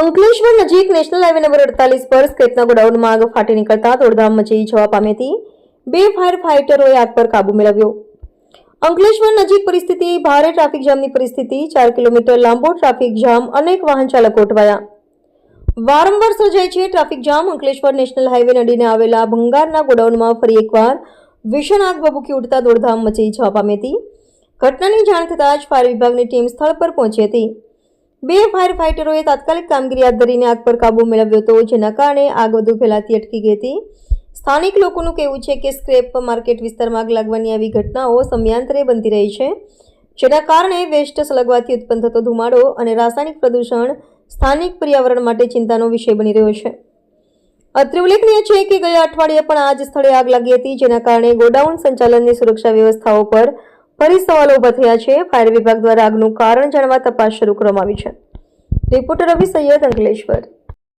અંકલેશ્વર નજીક national highway number અડતાલીસ પર સ્ક્રેપના ગોડાઉનમાં આગ ફાટી નીકળતા દોડધામ મચી જવા પામી હતી. બે ફાયર ફાઇટરોએ આગ પર કાબુ મેળવ્યો. અંકલેશ્વર નજીક પરિસ્થિતિ, ભારે ટ્રાફિક જામની પરિસ્થિતિ, ચાર કિલોમીટર લાંબો ટ્રાફિક જામ અનેક વાહન ચાલકો અટવાયા. વારંવાર સર્જાય છે traffic jam. Ankleshwar national highway નડીને આવેલા ભંગારના ગોડાઉનમાં ફરી એકવાર ભીષણ આગ ભભૂકી ઉઠતા દોડધામ મચી જવા પામી હતી. ઘટનાની જાણ થતાં જ ફાયર વિભાગની ટીમ સ્થળ પર પહોંચી હતી. બે ફાયર ફાઇટરોએ તાત્કાલિક કામગીરી હાથ ધરીને આગ પર કાબૂ મેળવ્યો હતો, જેના કારણે આગ વધુ ફેલાતી અટકી ગઈ હતી. સ્થાનિક લોકોનું કહેવું છે કે સ્ક્રેપ માર્કેટ વિસ્તારમાં આગ લાગવાની આવી ઘટનાઓ સમયાંતરે બનતી રહી છે, જેના કારણે વેસ્ટ સળગવાથી ઉત્પન્ન થતો ધુમાડો અને રાસાયણિક પ્રદૂષણ સ્થાનિક પર્યાવરણ માટે ચિંતાનો વિષય બની રહ્યો છે. અત્રે ઉલ્લેખનીય છે કે ગયા અઠવાડિયે પણ આ જ સ્થળે આગ લાગી હતી, જેના કારણે ગોડાઉન સંચાલનની સુરક્ષા વ્યવસ્થાઓ પર ફરી સવાલો ઊભા થયા છે. ફાયર વિભાગ દ્વારા આગનું કારણ જાણવા તપાસ શરૂ કરવામાં આવી છે. રિપોર્ટર રવિ સૈયદ અંકલેશ્વર.